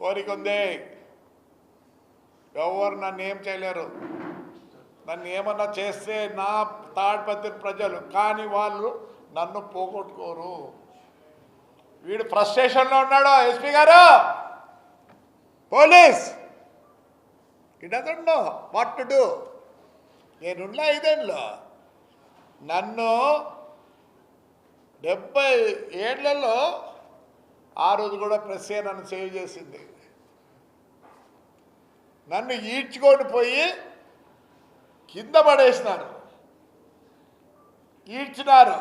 కోరిక ఉంది. ఎవరు నన్ను ఏం చేయలేరు. నన్ను ఏమన్నా చేస్తే నా తాడిపత్రి ప్రజలు కానీ వాళ్ళు నన్ను పోగొట్టుకోరు. వీడు ఫ్రస్ట్రేషన్లో ఉన్నాడు ఎస్పీ గారు. పోలీస్. ఈ డజంట్ వాట్ టు డూ నేనున్న ఐదేళ్ళు. నన్ను డెబ్బై ఏళ్ళలో ఆ రోజు కూడా ప్రెస్సే నన్ను సేవ్ చేసింది. నన్ను ఈడ్చుకొని పోయి కింద పడేసినారు. ఈడ్చినారు.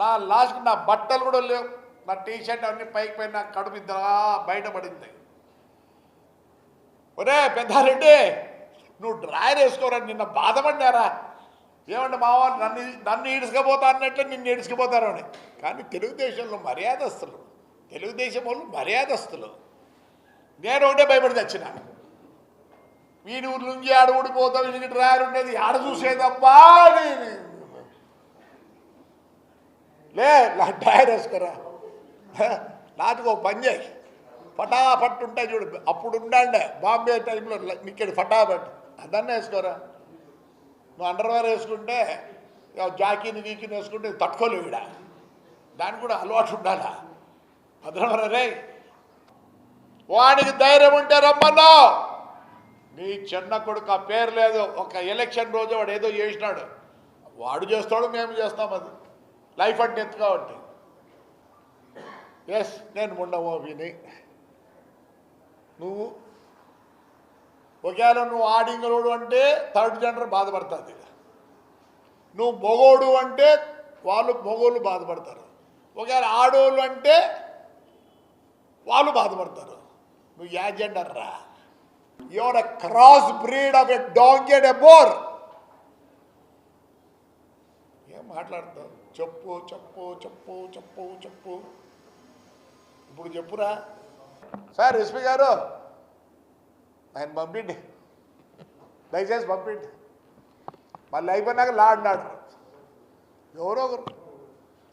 నా లాస్ట్ నా బట్టలు కూడా లేవు. నా టీ షర్ట్ అన్ని పైకి పైన నా కడుపు ఇద్దరా బయటపడింది ఒరే పెద్దారెడ్డి నువ్వు డ్రాయర్ వేసుకోరా? నిన్న బాధపడినారా? ఏమంటే మా వాళ్ళు నన్ను నన్ను ఈడ్చుకపోతా అన్నట్లే నిన్ను ఈడ్చుకుపోతారు అని. కానీ తెలుగుదేశంలో మర్యాదస్తులు తెలుగుదేశం వాళ్ళు మర్యాదస్తులు. నేను ఒకటే భయపడి తెచ్చిన వీడి ఊరి నుంచి ఆడ ఊడిపోతాం వీడికి డ్రాయర్ ఉండేది ఆడ చూసేదబ్బా లే నా డ్రాయర్ వేసుకోరా. నాటుకు ఒక పని చేయి ఫటాఫట్ ఉంటాయి చూడు అప్పుడు ఉండండి. బాంబే టైంలో ఇక్కడ ఫటాఫట్ అదన్నా వేసుకోరా. నువ్వు అండర్వేర్ వేసుకుంటే ఇక జాకీని గీకిని వేసుకుంటే తట్టుకోలేవు ఈడ. దానికి కూడా అలవాటు ఉండాలా? భద్రమరే వాడికి ధైర్యం ఉంటే రమ్మన్నావు నీ చిన్న కొడుకు ఆ పేరు లేదు. ఒక ఎలక్షన్ రోజు వాడు ఏదో చేసినాడు. వాడు చేస్తాడు మేము చేస్తాం అది. లైఫ్ అంటే ఎత్తు కాబట్టి ఎస్ నేను ముండమోబిని నువ్వు ఒకవేళ నువ్వు ఆడింగలోడు అంటే థర్డ్ జెండర్ బాధపడుతుంది. నువ్వు మొగోడు అంటే వాళ్ళు మొగోళ్ళు బాధపడతారు. ఒకవేళ ఆడోళ్ళు అంటే వాళ్ళు బాధపడతారు. నువ్వు యా జెండర్ రా? Your a cross breed of a dog and a boar ఏం మాట్లాడతావు? చెప్పు చెప్పు చెప్పు చెప్పు చెప్పు. ఇప్పుడు చెప్పురా. సార్ ఎస్పీ గారు. ఆయన పంపిండి. దయచేసి పంపిండి. మళ్ళీ అయిపోయినాక లాడినాడు ఎవరో ఒకరు.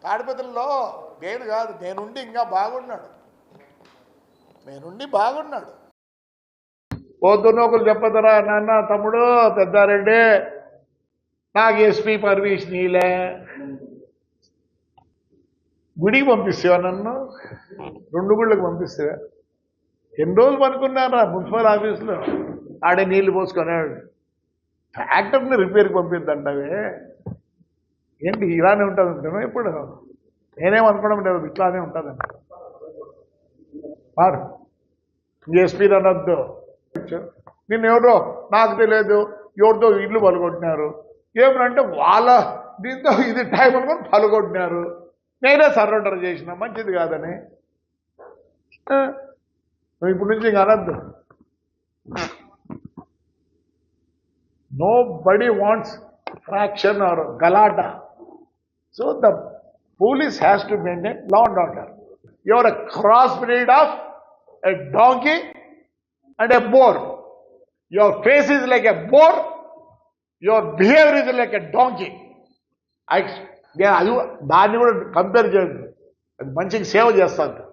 తాడిపత్రుల్లో నేను కాదు నేనుండి ఇంకా బాగున్నాడు. నేనుండి బాగున్నాడు. పోతున్న ఒకరు చెప్పదరా నాన్న తమ్ముడు పెద్దారెడ్డి. నాకు ఎస్పీ పర్మిషన్ ఇలే గుడికి పంపిస్తావా నన్ను? రెండు గుళ్ళకి పంపిస్తావా? ఎన్ని రోజులు పనుకున్నారా మున్సిపల్ ఆఫీస్లో? ఆడే నీళ్ళు పోసుకున్నాడు. ట్రాక్టర్ని రిపేర్కి పంపిద్దంటవే ఏంటి ఇలానే ఉంటుంది అంటాను ఇప్పుడు నేనేమనుకోవడం లేదు ఇట్లానే ఉంటుందంట మారు ఎస్పీ అనొద్దు. నిన్న ఎవరో నాకు తెలియదు ఎవరితో ఇల్లు పలుగొట్టినారు. ఏమనంటే వాళ్ళ దీంతో ఇది టైం అనుకొని పలుగొట్టినారు. నేనే సరెండర్ చేసిన మంచిది కాదని. నువ్వు ఇప్పటి నుంచి ఇంక అనద్దు. Nobody wants fraction or Galatta so the police has to maintain law and order your a cross breed of a donkey and a boar your face is like a boar your behaviour is like a donkey I నేను అది దాన్ని కూడా compare చేయదు అది మంచిగా సేవ చేస్తాను.